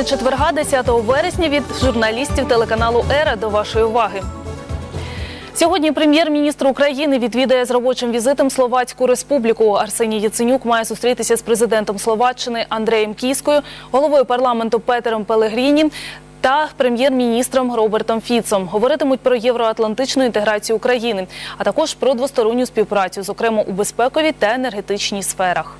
Новини четверга, 10 вересня від журналістів телеканалу Ера до вашої уваги. Сьогодні прем'єр-міністр України відвідає з робочим візитом Словацьку республіку. Арсеній Яценюк має зустрітися з президентом Словаччини Андреєм Кіскою, головою парламенту Петером Пелегріні та прем'єр-міністром Робертом Фіцом. Говоритимуть про євроатлантичну інтеграцію України, а також про двосторонню співпрацю, зокрема у безпековій та енергетичній сферах.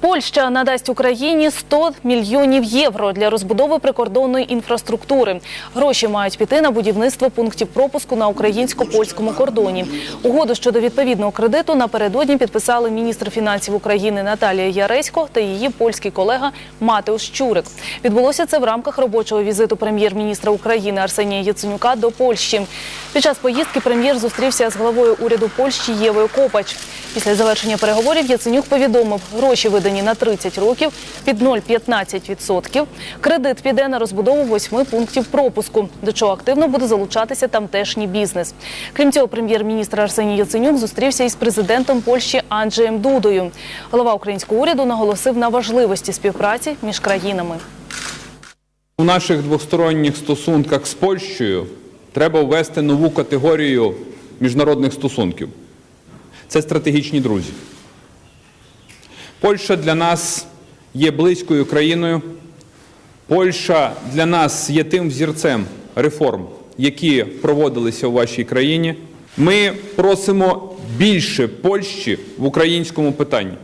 Польща надасть Україні 100 мільйонів євро для розбудови прикордонної інфраструктури. Гроші мають піти на будівництво пунктів пропуску на українсько-польському кордоні. Угоду щодо відповідного кредиту напередодні підписали міністр фінансів України Наталія Яресько та її польський колега Матеуш Чурик. Відбулося це в рамках робочого візиту прем'єр-міністра України Арсенія Яценюка до Польщі. Під час поїздки прем'єр зустрівся з главою уряду Польщі Євою Копач. Після завершення переговорів Яценюк повідомив, гроші видані на 30 років під 0,15%. Кредит піде на розбудову восьми пунктів пропуску, до чого активно буде залучатися тамтешній бізнес. Крім цього, прем'єр-міністр Арсеній Яценюк зустрівся із президентом Польщі Анджеєм Дудою. Голова українського уряду наголосив на важливості співпраці між країнами. У наших двосторонніх стосунках з Польщею треба ввести нову категорію міжнародних стосунків. Це стратегічні друзі. Польща для нас є близькою країною. Польща для нас є тим взірцем реформ, які проводилися у вашій країні. Ми просимо більше Польщі в українському питанні.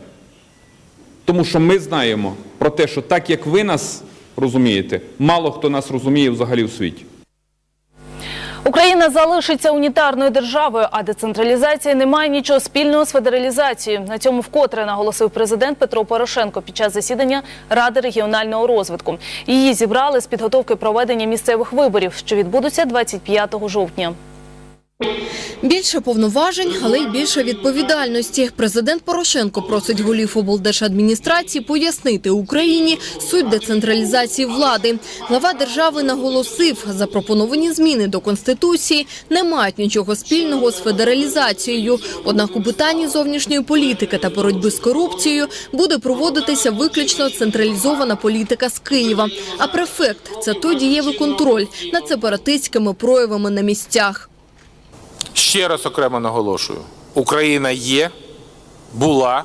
Тому що ми знаємо про те, що так як ви нас розумієте, мало хто нас розуміє взагалі у світі. Україна залишиться унітарною державою, а децентралізація не має нічого спільного з федералізацією. На цьому вкотре наголосив президент Петро Порошенко під час засідання Ради регіонального розвитку. Її зібрали з підготовки проведення місцевих виборів, що відбудуться 25 жовтня. Більше повноважень, але й більше відповідальності. Президент Порошенко просить голів облдержадміністрації пояснити Україні суть децентралізації влади. Глава держави наголосив, запропоновані зміни до конституції не мають нічого спільного з федералізацією. Однак у питанні зовнішньої політики та боротьби з корупцією буде проводитися виключно централізована політика з Києва. А префект це той дієвий контроль над сепаратистськими проявами на місцях. Ще раз окремо наголошую: Україна є, була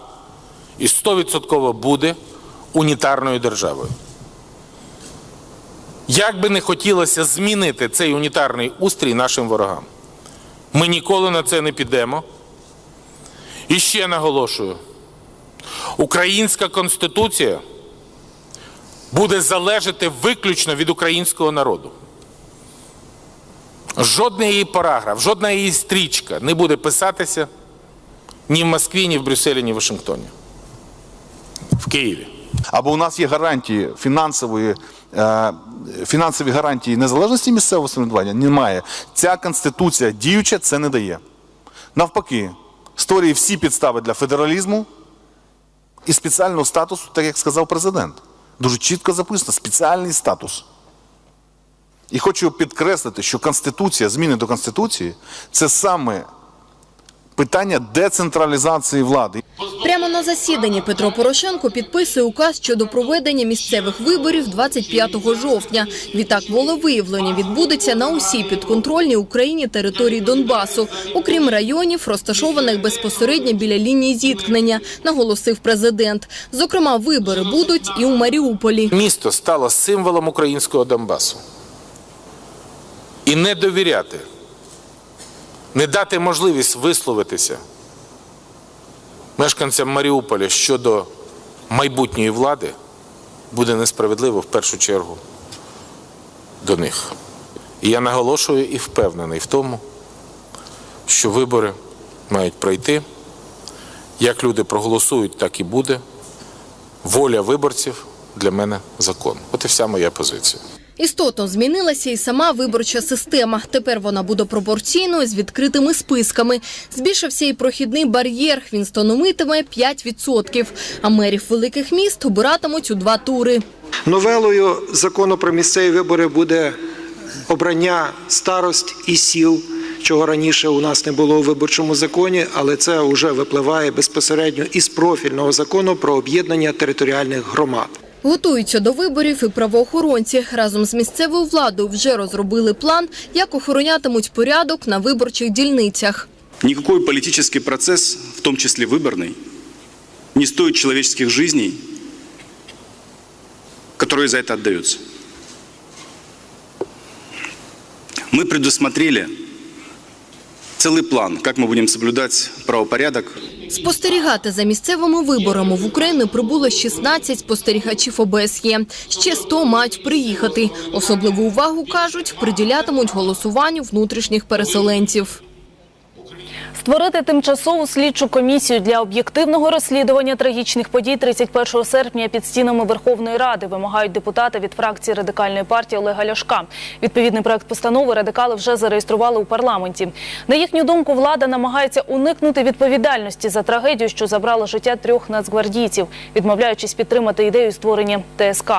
і 100% буде унітарною державою. Як би не хотілося змінити цей унітарний устрій нашим ворогам, ми ніколи на це не підемо. І ще наголошую: українська конституція буде залежати виключно від українського народу. Жодний її параграф, жодна її стрічка не буде писатися ні в Москві, ні в Брюсселі, ні в Вашингтоні. В Києві. Або у нас є гарантії фінансової, е, фінансові гарантії незалежності місцевого самоврядування? Немає. Ця конституція діюча це не дає. Навпаки, створює всі підстави для федералізму і спеціального статусу, так як сказав президент. Дуже чітко записано спеціальний статус. І хочу підкреслити, що Конституція, зміни до Конституції це саме питання децентралізації влади. Прямо на засіданні Петро Порошенко підписує указ щодо проведення місцевих виборів 25 жовтня. Відтак волевиявлення відбудеться на усій підконтрольній Україні території Донбасу, окрім районів, розташованих безпосередньо біля лінії зіткнення, наголосив президент. Зокрема, вибори будуть і у Маріуполі. Місто стало символом українського Донбасу. І не довіряти, не дати можливість висловитися мешканцям Маріуполя щодо майбутньої влади буде несправедливо в першу чергу до них. І я наголошую і впевнений в тому, що вибори мають пройти. Як люди проголосують, так і буде. Воля виборців для мене закон. От і вся моя позиція. Істотно змінилася і сама виборча система. Тепер вона буде пропорційною з відкритими списками. Збільшився і прохідний бар'єр. Він становитиме 5%. А мерів великих міст обиратимуть у два тури. Новелою закону про місцеві вибори буде обрання старост і сіл, чого раніше у нас не було у виборчому законі, але це вже випливає безпосередньо із профільного закону про об'єднання територіальних громад. Готуються до виборів і правоохоронці. Разом з місцевою владою вже розробили план, як охоронятимуть порядок на виборчих дільницях. Никакой политический процесс, в том числе выборный, не стоит человеческих жизней, которые за это отдаются. Мы предусмотрели целый план, как мы будем соблюдать правопорядок Спостерігати за місцевими виборами в Україну прибуло 16 спостерігачів ОБСЄ. Ще 100 мають приїхати. Особливу увагу, кажуть, приділятимуть голосуванню внутрішніх переселенців. Створити тимчасову слідчу комісію для об'єктивного розслідування трагічних подій 31 серпня під стінами Верховної Ради вимагають депутати від фракції радикальної партії Олега Ляшка. Відповідний проект постанови радикали вже зареєстрували у парламенті. На їхню думку, влада намагається уникнути відповідальності за трагедію, що забрала життя трьох нацгвардійців, відмовляючись підтримати ідею створення ТСК.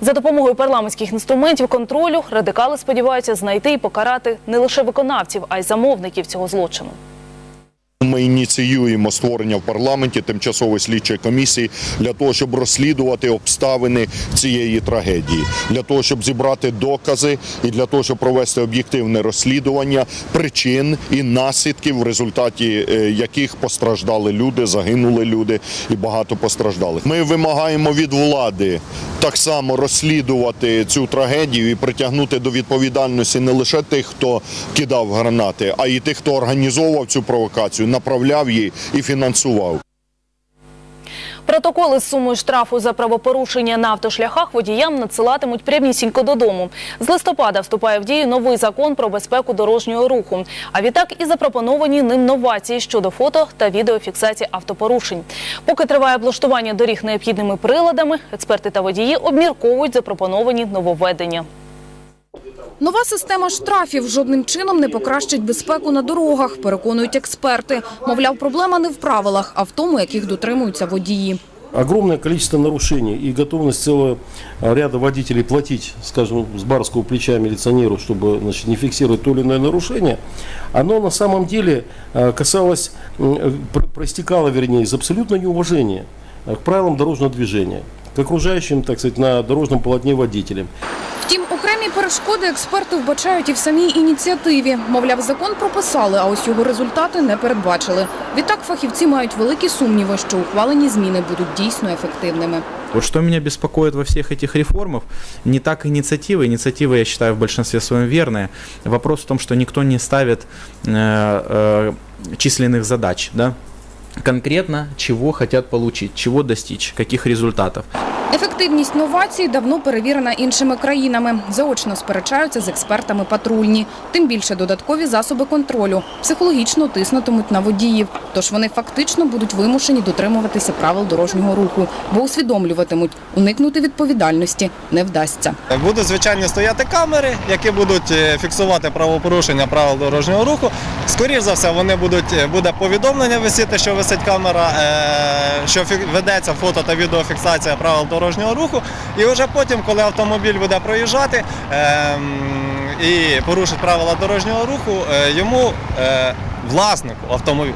За допомогою парламентських інструментів контролю радикали сподіваються знайти і покарати не лише виконавців, а й замовників цього злочину. Ми ініціюємо створення в парламенті тимчасової слідчої комісії для того, щоб розслідувати обставини цієї трагедії, для того, щоб зібрати докази і для того, щоб провести об'єктивне розслідування причин і наслідків, в результаті е, яких постраждали люди, загинули люди і багато постраждалих. Ми вимагаємо від влади так само розслідувати цю трагедію і притягнути до відповідальності не лише тих, хто кидав гранати, а й тих, хто організовував цю провокацію, направляв її і фінансував. Протоколи з сумою штрафу за правопорушення на автошляхах водіям надсилатимуть прямісінько додому. З листопада вступає в дію новий закон про безпеку дорожнього руху. А відтак і запропоновані ним новації щодо фото та відеофіксації автопорушень. Поки триває облаштування доріг необхідними приладами, експерти та водії обмірковують запропоновані нововведення. Нова система штрафів жодним чином не покращить безпеку на дорогах, переконують експерти. Мовляв, проблема не в правилах, а в тому, яких дотримуються водії. огромное количество нарушений и готовность целого ряда водителей платить, скажем, с барского плеча милиционеру, чтобы значит, не фиксировать то или иное нарушение, оно на самом деле касалось, э, пр- проистекало, вернее, из абсолютно неуважения к правилам дорожного движения, к окружающим, так сказать, на дорожном полотне водителям. Втім, окремі перешкоди експерти вбачають і в самій ініціативі. Мовляв, закон прописали, а ось його результати не передбачили. Відтак фахівці мають великі сумніви, що ухвалені зміни будуть дійсно ефективними. Вот что меня беспокоит во всех этих реформах, не так инициативы. Инициативы, я считаю, в большинстве своем верные. Вопрос в том, что никто не ставит э, э, численных задач, да? Конкретно, чего хотят получить, чего достичь, каких результатов. Ефективність новацій давно перевірена іншими країнами. Заочно сперечаються з експертами патрульні. Тим більше додаткові засоби контролю психологічно тиснутимуть на водіїв. Тож вони фактично будуть вимушені дотримуватися правил дорожнього руху, бо усвідомлюватимуть, уникнути відповідальності не вдасться. Будуть звичайно стояти камери, які будуть е, фіксувати правопорушення правил дорожнього руху. Скоріше за все, вони будуть е, буде повідомлення висіти, що висить камера, е, що ведеться фото та відеофіксація правил дорожнього руху. І вже потім, коли автомобіль буде проїжджати е, і порушить правила дорожнього руху, е, йому власнику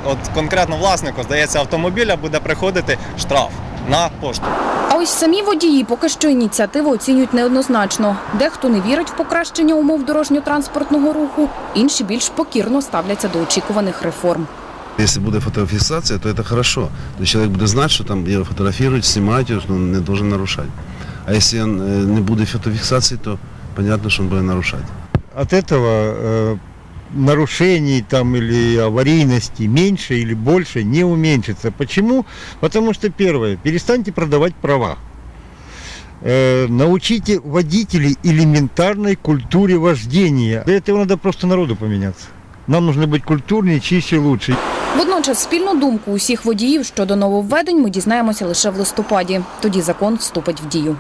от конкретно власнику, здається, автомобіля буде приходити штраф на пошту. А ось самі водії поки що ініціативу оцінюють неоднозначно. Дехто не вірить в покращення умов дорожньо-транспортного руху, інші більш покірно ставляться до очікуваних реформ. Если будет фотофиксация, то это хорошо. То есть человек будет знать, что там его фотографируют, снимают, его, что он не должен нарушать. А если он э, не будет фотофиксации, то понятно, что он будет нарушать. от этого э, нарушений там или аварийности меньше или больше не уменьшится. Почему? Потому что первое, перестаньте продавать права. Э, научите водителей элементарной культуре вождения. Для этого надо просто народу поменяться. Нам нужно быть культурнее, чище, лучше. Водночас спільну думку усіх водіїв щодо нововведень ми дізнаємося лише в листопаді. Тоді закон вступить в дію.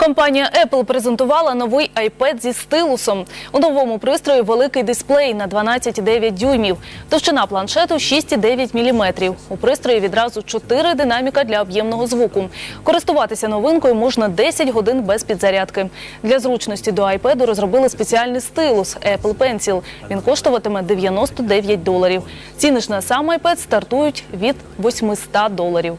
Компанія Apple презентувала новий iPad зі стилусом. У новому пристрої великий дисплей на 12,9 дюймів. Товщина планшету 6,9 мм. У пристрої відразу 4 динаміка для об'ємного звуку. Користуватися новинкою можна 10 годин без підзарядки. Для зручності до iPad розробили спеціальний стилус Apple Pencil. Він коштуватиме 99 доларів. Ціни ж на сам iPad стартують від 800 доларів.